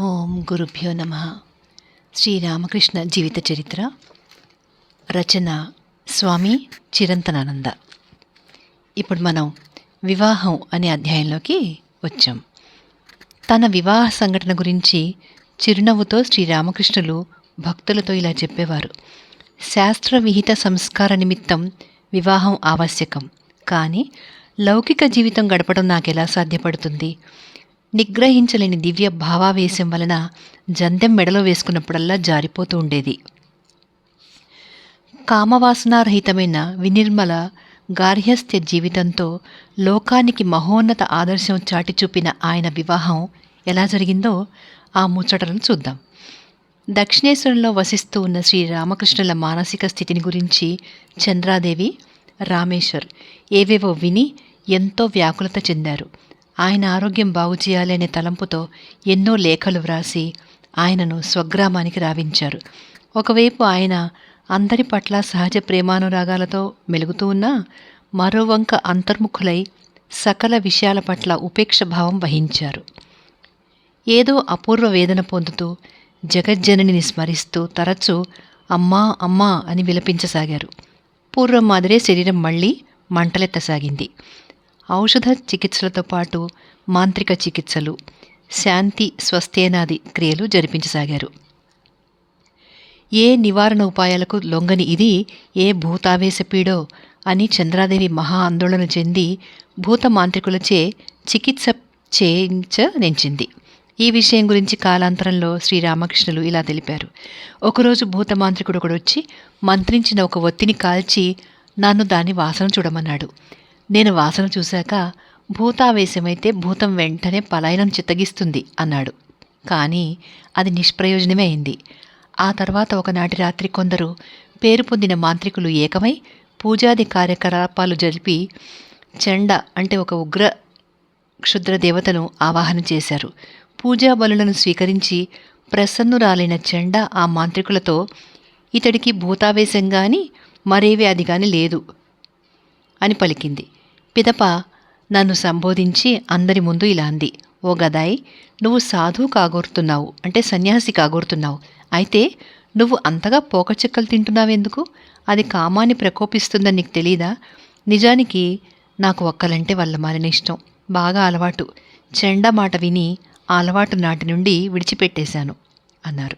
ఓం గురుభ్యో నమ. శ్రీరామకృష్ణ జీవిత చరిత్ర. రచన స్వామి చిరంతనానంద. ఇప్పుడు మనం వివాహం అనే అధ్యాయంలోకి వచ్చాం. తన వివాహ సంఘటన గురించి చిరునవ్వుతో శ్రీరామకృష్ణులు భక్తులతో ఇలా చెప్పేవారు. శాస్త్ర విహిత సంస్కార నిమిత్తం వివాహం ఆవశ్యకం. కానీ లౌకిక జీవితం గడపడం నాకెలా సాధ్యపడుతుంది? నిగ్రహించలేని దివ్య భావావేశం వలన జందెం మెడలో వేసుకున్నప్పుడల్లా జారిపోతూ ఉండేది. కామవాసనారహితమైన వినిర్మల గార్హస్థ్య జీవితంతో లోకానికి మహోన్నత ఆదర్శం చాటి చూపిన ఆయన వివాహం ఎలా జరిగిందో ఆ ముచ్చటలను చూద్దాం. దక్షిణేశ్వరంలో వసిస్తూ ఉన్న శ్రీ రామకృష్ణుల మానసిక స్థితిని గురించి చంద్రాదేవి రామేశ్వర్ ఏవేవో విని ఎంతో వ్యాకులత చెందారు. ఆయన ఆరోగ్యం బాగు చేయాలనే తలంపుతో ఎన్నో లేఖలు వ్రాసి ఆయనను స్వగ్రామానికి రావించారు. ఒకవైపు ఆయన అందరి పట్ల సహజ ప్రేమానురాగాలతో మెలుగుతూ ఉన్నా మరోవంక అంతర్ముఖులై సకల విషయాల పట్ల ఉపేక్ష భావం వహించారు. ఏదో అపూర్వ వేదన పొందుతూ జగజ్జననిని స్మరిస్తూ తరచూ అమ్మా అమ్మా అని విలపించసాగారు. పూర్వం మాదిరే శరీరం మళ్ళీ మంటలెత్తసాగింది. ఔషధ చికిత్సలతో పాటు మాంత్రిక చికిత్సలు శాంతి స్వస్థేనాది క్రియలు జరిపించసాగారు. ఏ నివారణ ఉపాయాలకు లొంగని ఇది ఏ భూతావేశపీడో అని చంద్రాదేవి మహా ఆందోళన చెంది భూత మాంత్రికులచే చికిత్స చేయించనించింది. ఈ విషయం గురించి కాలాంతరంలో శ్రీరామకృష్ణులు ఇలా తెలిపారు. ఒకరోజు భూతమాంత్రికుడు ఒకడు వచ్చి మంత్రించిన ఒక ఒత్తిని కాల్చి నన్ను దాని వాసన చూడమన్నాడు. నేను వాసన చూశాక భూతావేశమైతే భూతం వెంటనే పలాయనం చిత్తగిస్తుంది అన్నాడు. కానీ అది నిష్ప్రయోజనమే అయింది. ఆ తర్వాత ఒకనాటి రాత్రి కొందరు పేరు పొందిన మాంత్రికులు ఏకమై పూజాది కార్యకలాపాలు జరిపి చెండ అంటే ఒక ఉగ్ర క్షుద్ర దేవతను ఆవాహన చేశారు. పూజా బలులను స్వీకరించి ప్రసన్నురాలైన చెండ ఆ మాంత్రికులతో ఇతడికి భూతావేశం కానీ మరే వ్యాధి కానీ లేదు అని పలికింది. పిదప నన్ను సంబోధించి అందరి ముందు ఇలా అంది. ఓ గదాయ్ నువ్వు సాధువు కాగోరుతున్నావు అంటే సన్యాసి కాగోరుతున్నావు. అయితే నువ్వు అంతగా పోకచిక్కలు తింటున్నావెందుకు? అది కామాన్ని ప్రకోపిస్తుందని నీకు తెలీదా? నిజానికి నాకు ఒక్కలంటే వాళ్ళ మాలిన ఇష్టం. బాగా అలవాటు. చెండ మాట విని ఆ అలవాటు నాటి నుండి విడిచిపెట్టేశాను అన్నారు.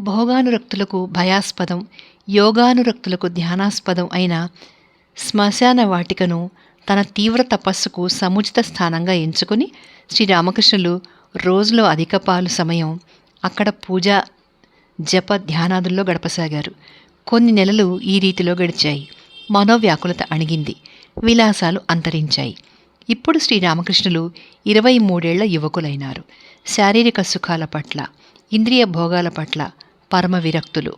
భోగానురక్తులకు భయాస్పదం యోగానురక్తులకు ధ్యానాస్పదం అయిన శ్మశాన వాటికను తన తీవ్ర తపస్సుకు సముచిత స్థానంగా ఎంచుకుని శ్రీరామకృష్ణులు రోజులో అధిక పాలు సమయం అక్కడ పూజ జప ధ్యానాదుల్లో గడపసాగారు. కొన్ని నెలలు ఈ రీతిలో గడిచాయి. మనోవ్యాకులత అణిగింది. విలాసాలు అంతరించాయి. ఇప్పుడు శ్రీరామకృష్ణులు ఇరవై మూడేళ్ళ యువకులైనారు. శారీరక సుఖాల పట్ల ఇంద్రియ భోగాల పట్ల పరమ విరక్తులు.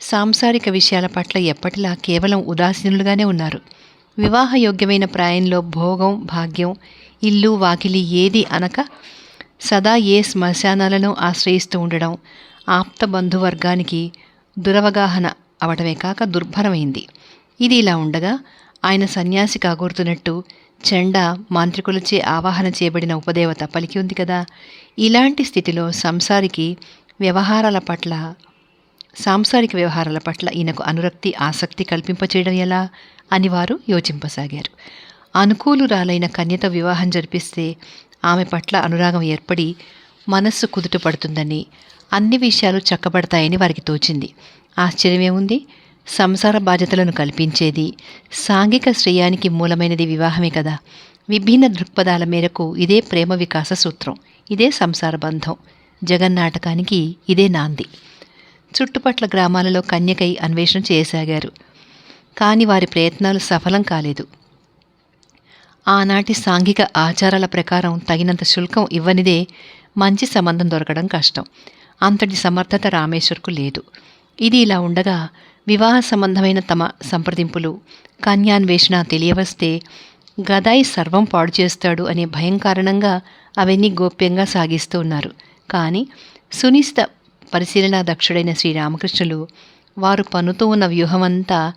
సాంసారిక విషయాల పట్ల ఎప్పటిలా కేవలం ఉదాసీనులుగానే ఉన్నారు. వివాహయోగ్యమైన ప్రాయంలో భోగం భాగ్యం ఇల్లు వాకిలి ఏది అనక సదా ఏ శ్మశానాలను ఆశ్రయిస్తూ ఉండడం ఆప్త బంధువర్గానికి దురవగాహన అవటమే కాక దుర్భరమైంది. ఇది ఇలా ఉండగా ఆయన సన్యాసి కాగూరుతున్నట్టు చెండ మాంత్రికులచే ఆవాహన చేయబడిన ఉపదేవత పలికి ఉంది కదా. ఇలాంటి స్థితిలో సంసారికి వ్యవహారాల పట్ల సాంసారిక వ్యవహారాల పట్ల ఈయనకు అనురక్తి ఆసక్తి కల్పింపచేయడం ఎలా అని వారు యోచింపసాగారు. అనుకూలురాలైన కన్యత వివాహం జరిపిస్తే ఆమె పట్ల అనురాగం ఏర్పడి మనస్సు కుదుట పడుతుందని అన్ని విషయాలు చక్కబడతాయని వారికి తోచింది. ఆశ్చర్యమేముంది? సంసార బాధ్యతలను కల్పించేది సాంఘిక శ్రేయానికి మూలమైనది వివాహమే కదా. విభిన్న దృక్పథాల మేరకు ఇదే ప్రేమ వికాస సూత్రం ఇదే సంసార బంధం. జగన్నాటకానికి ఇదే నాంది. చుట్టుపట్ల గ్రామాలలో కన్యకై అన్వేషణ చేయసాగారు. కానీ వారి ప్రయత్నాలు సఫలం కాలేదు. ఆనాటి సాంఘిక ఆచారాల ప్రకారం తగినంత శుల్కం ఇవ్వనిదే మంచి సంబంధం దొరకడం కష్టం. అంతటి సమర్థత రామేశ్వర్కు లేదు. ఇది ఇలా ఉండగా వివాహ సంబంధమైన తమ సంప్రదింపులు కన్యాన్వేషణ తెలియవస్తే గదాయి సర్వం పాడు చేస్తాడు అనే భయం కారణంగా అవన్నీ గోప్యంగా సాగిస్తూ ఉన్నారు. కానీ సునిశ్చిత పరిశీలనా దక్షుడైన శ్రీరామకృష్ణులు వారు పన్నుతూ ఉన్న వ్యూహమంతా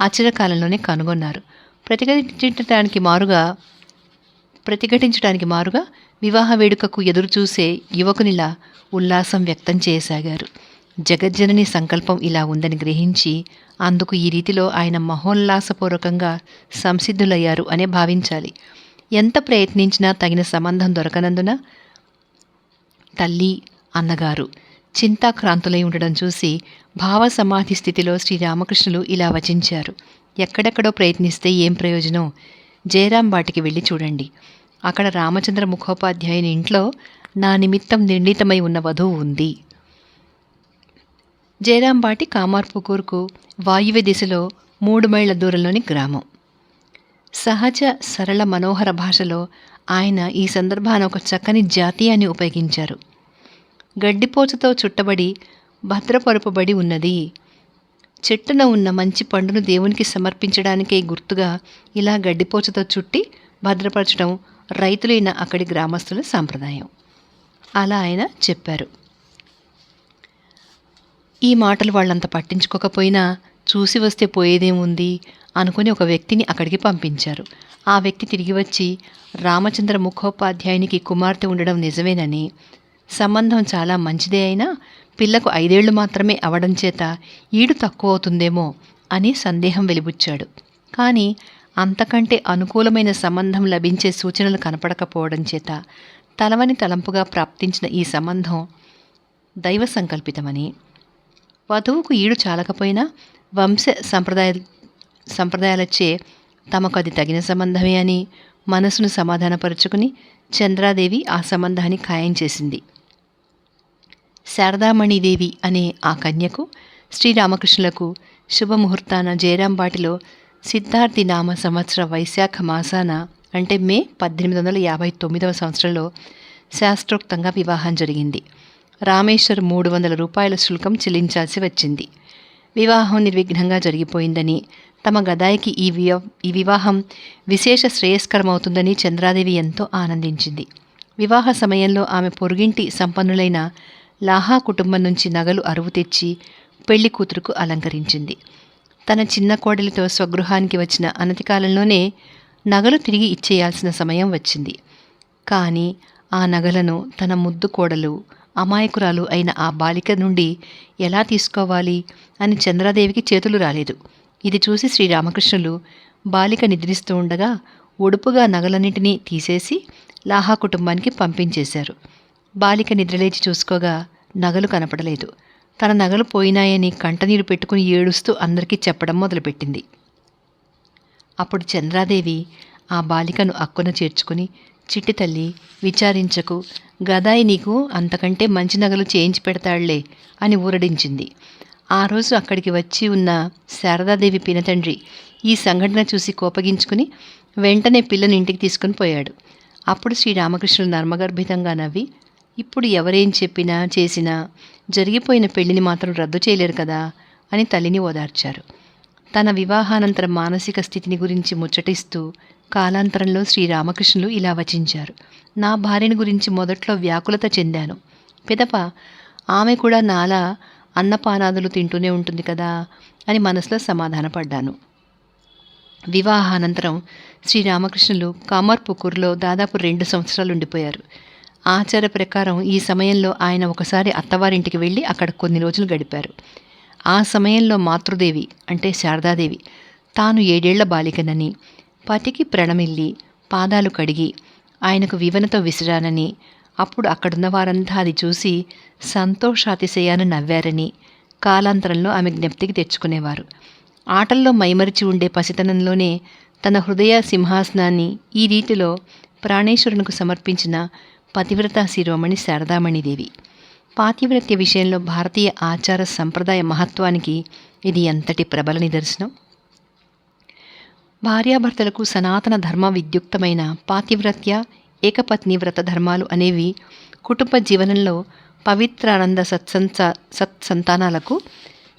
ఆశ్చర్యకాలంలోనే కనుగొన్నారు. ప్రతిఘటించడానికి మారుగా ప్రతిఘటించడానికి మారుగా వివాహ వేడుకకు ఎదురుచూసే యువకునిలా ఉల్లాసం వ్యక్తం చేయసాగారు జగజ్జనని సంకల్పం ఇలా ఉందని గ్రహించి అందుకు ఈ రీతిలో ఆయన మహోల్లాసపూర్వకంగా సంసిద్ధులయ్యారు అనే భావించాలి. ఎంత ప్రయత్నించినా తగిన సంబంధం దొరకనందున తల్లి అన్నగారు చింతాక్రాంతులై ఉండడం చూసి భావ సమాధి స్థితిలో శ్రీరామకృష్ణులు ఇలా వచించారు. ఎక్కడెక్కడో ప్రయత్నిస్తే ఏం ప్రయోజనం? జయరాం వాటికి వెళ్ళి చూడండి. అక్కడ రామచంద్ర ముఖోపాధ్యాయుని ఇంట్లో నా నిమిత్తం నిర్ణీతమై ఉన్న వధువు ఉంది. జయరాంబాటి కామార్పుకూర్కు వాయువ్య దిశలో మూడు మైళ్ళ దూరంలోని గ్రామం. సహజ సరళ మనోహర భాషలో ఆయన ఈ సందర్భాన ఒక చక్కని జాతీయాన్ని ఉపయోగించారు. గడ్డిపోచతో చుట్టబడి భద్రపరుపబడి ఉన్నది. చెట్టున ఉన్న మంచి పండును దేవునికి సమర్పించడానికే గుర్తుగా ఇలా గడ్డిపోచతో చుట్టి భద్రపరచడం రైతులైన అక్కడి గ్రామస్తుల సాంప్రదాయం. అలా ఆయన చెప్పారు. ఈ మాటలు వాళ్ళంత పట్టించుకోకపోయినా చూసి వస్తే పోయేదేముంది అనుకుని ఒక వ్యక్తిని అక్కడికి పంపించారు. ఆ వ్యక్తి తిరిగి వచ్చి రామచంద్ర ముఖోపాధ్యాయునికి కుమార్తె ఉండడం నిజమేనని సంబంధం చాలా మంచిదే అయినా పిల్లకు ఐదేళ్ళు మాత్రమే అవడం చేత ఈడు తక్కువ అవుతుందేమో అని సందేహం వెలిబుచ్చాడు. కానీ అంతకంటే అనుకూలమైన సంబంధం లభించే సూచనలు కనపడకపోవడం చేత తలవని తలంపుగా ప్రాప్తించిన ఈ సంబంధం దైవ సంకల్పితమని. వధువుకు ఈడు చాలకపోయినా వంశ సంప్రదాయ సంప్రదాయాలచే తమకు అది తగిన సంబంధమే అని మనసును సమాధానపరుచుకుని చంద్రాదేవి ఆ సంబంధాన్ని ఖాయం చేసింది. శారదామణిదేవి అనే ఆ కన్యకు శ్రీరామకృష్ణులకు శుభముహూర్తాన జయరాంబాటిలో సిద్ధార్థి నామ సంవత్సర వైశాఖ మాసాన అంటే మే పద్దెనిమిది వందల యాభై తొమ్మిదవ సంవత్సరంలో శాస్త్రోక్తంగా వివాహం జరిగింది. రామేశ్వర్ మూడు వందల రూపాయల శుల్కం చెల్లించాల్సి వచ్చింది. వివాహం నిర్విఘ్నంగా జరిగిపోయిందని తమ గదాయికి ఈ వివ ఈ వివాహం విశేష శ్రేయస్కరమవుతుందని చంద్రాదేవి ఎంతో ఆనందించింది. వివాహ సమయంలో ఆమె పొరుగింటి సంపన్నులైన లాహా కుటుంబం నుంచి నగలు అరువు తెచ్చి పెళ్ళి కూతురుకు అలంకరించింది. తన చిన్న కోడలితో స్వగృహానికి వచ్చిన అనతి కాలంలోనే నగలు తిరిగి ఇచ్చేయాల్సిన సమయం వచ్చింది. కానీ ఆ నగలను తన ముద్దు కోడలు అమాయకురాలు అయిన ఆ బాలిక నుండి ఎలా తీసుకోవాలి అని చంద్రాదేవికి చేతులు రాలేదు. ఇది చూసి శ్రీరామకృష్ణులు బాలిక నిద్రిస్తూ ఉండగా ఒడుపుగా నగలన్నింటినీ తీసేసి లాహా కుటుంబానికి పంపించేశారు. బాలిక నిద్రలేచి చూసుకోగా నగలు కనపడలేదు. తన నగలు పోయినాయని కంటనీరు పెట్టుకుని ఏడుస్తూ అందరికీ చెప్పడం మొదలుపెట్టింది. అప్పుడు చంద్రాదేవి ఆ బాలికను అక్కున చేర్చుకుని చిట్టి తల్లి విచారించకు. గదాయి నీకు అంతకంటే మంచి నగలు చేయించి పెడతాళ్ళే అని ఊరడించింది. ఆ రోజు అక్కడికి వచ్చి ఉన్న శారదాదేవి పినతండ్రి ఈ సంఘటన చూసి కోపగించుకుని వెంటనే పిల్లని ఇంటికి తీసుకుని పోయాడు. అప్పుడు శ్రీరామకృష్ణులు నర్మగర్భితంగా నవ్వి ఇప్పుడు ఎవరేం చెప్పినా చేసినా జరిగిపోయిన పెళ్ళిని మాత్రం రద్దు చేయలేరు కదా అని తల్లిని ఓదార్చారు. తన వివాహానంతర మానసిక స్థితిని గురించి ముచ్చటిస్తూ కాలాంతరంలో శ్రీరామకృష్ణులు ఇలా వచించారు. నా భార్యని గురించి మొదట్లో వ్యాకులత చెందాను. పిదప ఆమె కూడా నాలా అన్నపానాదులు తింటూనే ఉంటుంది కదా అని మనసులో సమాధానపడ్డాను. వివాహానంతరం శ్రీరామకృష్ణులు కామర్పుకూర్లో దాదాపు రెండు సంవత్సరాలు ఉండిపోయారు. ఆచార ప్రకారం ఈ సమయంలో ఆయన ఒకసారి అత్తవారింటికి వెళ్ళి అక్కడ కొన్ని రోజులు గడిపారు. ఆ సమయంలో మాతృదేవి అంటే శారదాదేవి తాను ఏడేళ్ళ బాలికనని పతికి ప్రణమిల్లి పాదాలు కడిగి ఆయనకు వివనతో విసిరానని అప్పుడు అక్కడున్న వారంతా అది చూసి సంతోషాతిశయాన్ని నవ్వారని కాలాంతరంలో ఆమె జ్ఞప్తికి తెచ్చుకునేవారు. ఆటల్లో మైమరిచి ఉండే పసితనంలోనే తన హృదయ సింహాసనాన్ని ఈ రీతిలో ప్రాణేశ్వరునికి సమర్పించిన పతివ్రత శిరోమణి శారదామణిదేవి పాతివ్రత్య విషయంలో భారతీయ ఆచార సంప్రదాయ మహత్వానికి ఇది ఎంతటి ప్రబల నిదర్శనం? భార్యాభర్తలకు సనాతన ధర్మ విద్యుక్తమైన పాతివ్రత్య ఏకపత్ని వ్రత ధర్మాలు అనేవి కుటుంబ జీవనంలో పవిత్రానంద సత్సంస సత్సంతానాలకు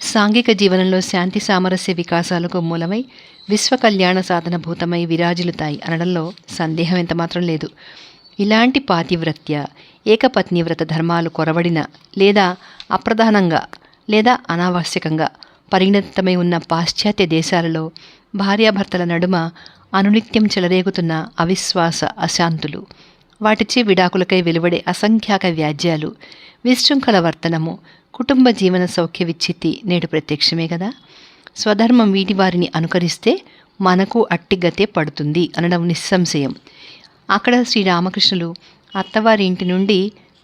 సాంఘిక జీవనంలో శాంతి సామరస్య వికాసాలకు మూలమై విశ్వ కళ్యాణ సాధన భూతమై విరాజిల్లుతాయి అనడంలో సందేహం ఎంతమాత్రం లేదు. ఇలాంటి పాతివ్రత్య ఏకపత్ని వ్రత ధర్మాలు కొరవడిన లేదా అప్రధానంగా లేదా అనావశ్యకంగా పరిణతమై ఉన్న పాశ్చాత్య దేశాలలో భార్యాభర్తల నడుమ అనునిత్యం చెలరేగుతున్న అవిశ్వాస అశాంతులు. వాటిచే విడాకులకై వెలువడే అసంఖ్యాక వ్యాజ్యాలు విశృంఖల వర్తనము కుటుంబ జీవన సౌఖ్య విచ్ఛిత్తి నేడు ప్రత్యక్షమే కదా స్వధర్మం వీటి వారిని అనుకరిస్తే మనకు అట్టిగతే పడుతుంది అనడం నిస్సంశయం. అక్కడ శ్రీరామకృష్ణులు అత్తవారి ఇంటి నుండి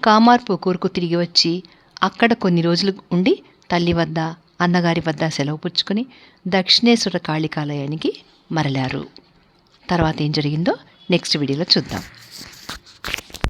కామార్పు కూరుకు తిరిగి వచ్చి అక్కడ కొన్ని రోజులు ఉండి తల్లి వద్ద అన్నగారి వద్ద సెలవు పుచ్చుకొని దక్షిణేశ్వర కాళికాలయానికి మరలారు. తర్వాత ఏం జరిగిందో నెక్స్ట్ వీడియోలో చూద్దాం.